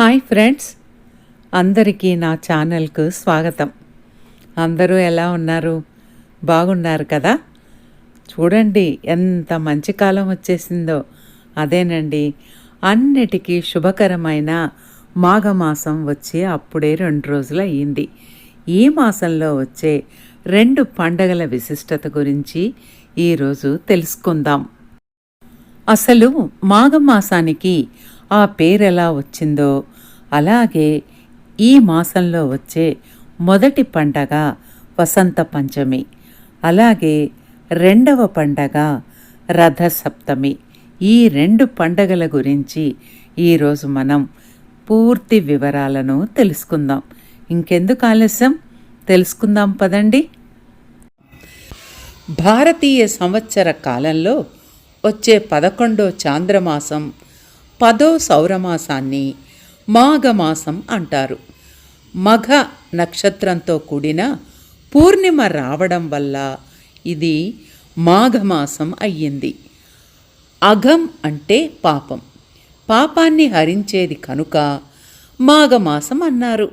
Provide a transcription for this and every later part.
Hi friends. అందరికీ నా ఛానల్కు స్వాగతం. అందరూ ఎలా ఉన్నారు? బాగున్నారు కదా? చూడండి ఎంత మంచి కాలం వచ్చేసిందో. అదేనండి అన్నిటికీ శుభకరమైన మాఘమాసం వచ్చి అప్పుడే రెండు రోజులు అయ్యింది. ఈ మాసంలో వచ్చే రెండు పండగల విశిష్టత గురించి ఈరోజు తెలుసుకుందాం. అసలు మాఘమాసానికి ఆ పేరెలా వచ్చిందో అలాగే ఈ మాసంలో వచ్చే మొదటి పండగ వసంత పంచమి. అలాగే రెండవ పండగ రథసప్తమి. ఈ రెండు పండగల గురించి ఈరోజు మనం పూర్తి వివరాలను తెలుసుకుందాం. ఇంకెందుకు ఆలస్యం? తెలుసుకుందాం పదండి. భారతీయ సంవత్సర కాలంలో వచ్చే పదకొండో చాంద్రమాసం పదో సౌరమాసాన్ని మాఘమాసం అంటారు. మఘ నక్షత్రంతో కూడిన పూర్ణిమ రావడం వల్ల ఇది మాఘమాసం అయ్యింది. అఘం అంటే పాపం. పాపాన్ని హరించేది కనుక మాఘమాసం అన్నారు.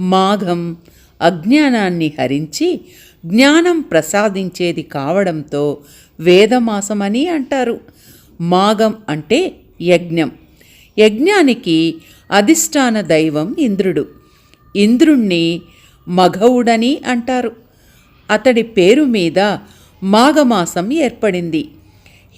మాఘం అజ్ఞానాన్ని హరించి జ్ఞానం ప్రసాదించేది కావడంతో వేదమాసమని అంటారు. మాఘం అంటే యజ్ఞం. యజ్ఞానికి అధిష్టాన దైవం ఇంద్రుడు. ఇంద్రుణ్ణి మఘవుడని అంటారు. అతడి పేరు మీద మాఘమాసం ఏర్పడింది.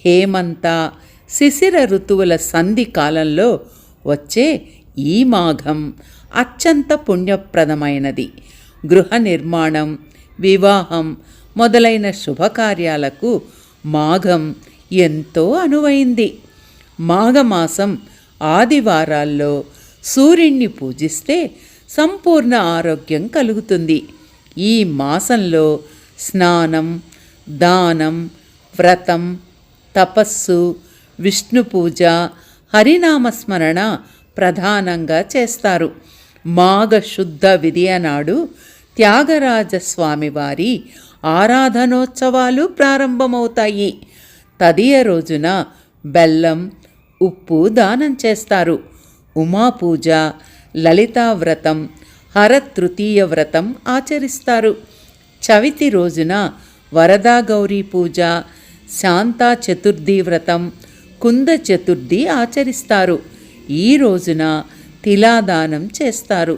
హేమంత శిశిర ఋతువుల సంధి కాలంలో వచ్చే ఈ మాఘం అత్యంత పుణ్యప్రదమైనది. గృహ నిర్మాణం వివాహం మొదలైన శుభకార్యాలకు మాఘం ఎంతో అనువైంది. మాఘమాసం ఆదివారాల్లో సూర్యుణ్ణి పూజిస్తే సంపూర్ణ ఆరోగ్యం కలుగుతుంది. ఈ మాసంలో స్నానం దానం వ్రతం తపస్సు విష్ణు పూజ హరినామస్మరణ ప్రధానంగా చేస్తారు. మాఘ శుద్ధ విధియ నాడు త్యాగరాజస్వామి వారి ఆరాధనోత్సవాలు ప్రారంభమవుతాయి. తదియ రోజున బెల్లం ఉప్పు దానం చేస్తారు. ఉమాపూజ లలితా వ్రతం హరతృతీయ వ్రతం ఆచరిస్తారు. చవితి రోజున వరదా గౌరీ పూజ శాంతా చతుర్థి వ్రతం కుంద చతుర్థి ఆచరిస్తారు. ఈ రోజున తిలాదానం చేస్తారు.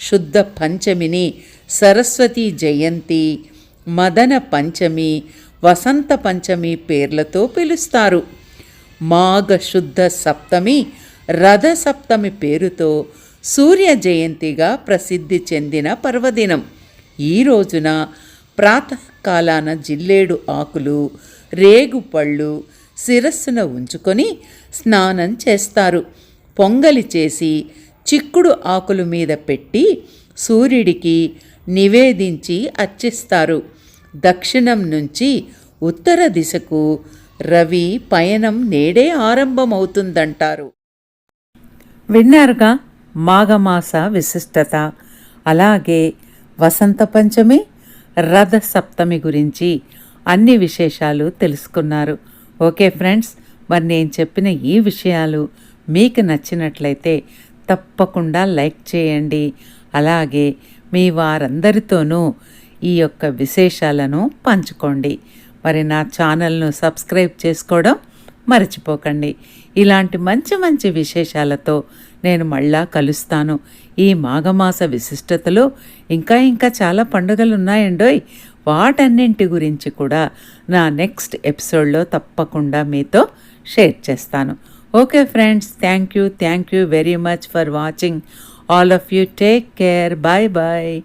శుద్ధ పంచమిని సరస్వతి జయంతి మదన పంచమి వసంత పంచమి పేర్లతో పిలుస్తారు. మాఘ శుద్ధ సప్తమి రథ సప్తమి పేరుతో సూర్య జయంతిగా ప్రసిద్ధి చెందిన పర్వదినం. ఈ రోజున ప్రాతకాలాన జిల్లేడు ఆకులు రేగు పళ్ళు శిరస్సున ఉంచుకొని స్నానం చేస్తారు. పొంగలి చేసి చిక్కుడు ఆకుల మీద పెట్టి సూర్యుడికి నివేదించి అర్చిస్తారు. దక్షిణం నుంచి ఉత్తర దిశకు రవి పయనం నేడే ఆరంభమవుతుందంటారు. విన్నారుగా? మాఘమాస విశిష్టత. అలాగే వసంత పంచమి రథ సప్తమి గురించి అన్ని విశేషాలు తెలుసుకున్నారు. ఓకే ఫ్రెండ్స్ మరి నేను చెప్పిన ఈ విషయాలు మీకు నచ్చినట్లయితే తప్పకుండా లైక్ చేయండి. అలాగే మీ వారందరితోనూ ఈ యొక్క విశేషాలను పంచుకోండి. మరి నా ఛానల్ను సబ్స్క్రైబ్ చేసుకోవడం మర్చిపోకండి. ఇలాంటి మంచి మంచి విశేషాలతో నేను మళ్ళా కలుస్తాను. ఈ మాఘమాస విశిష్టతలో ఇంకా ఇంకా చాలా పండుగలు ఉన్నాయండోయ్ వాటన్నింటి గురించి కూడా నా నెక్స్ట్ ఎపిసోడ్లో తప్పకుండా మీతో షేర్ చేస్తాను. Okay friends thank you thank you very much for watching. All of you take care bye bye.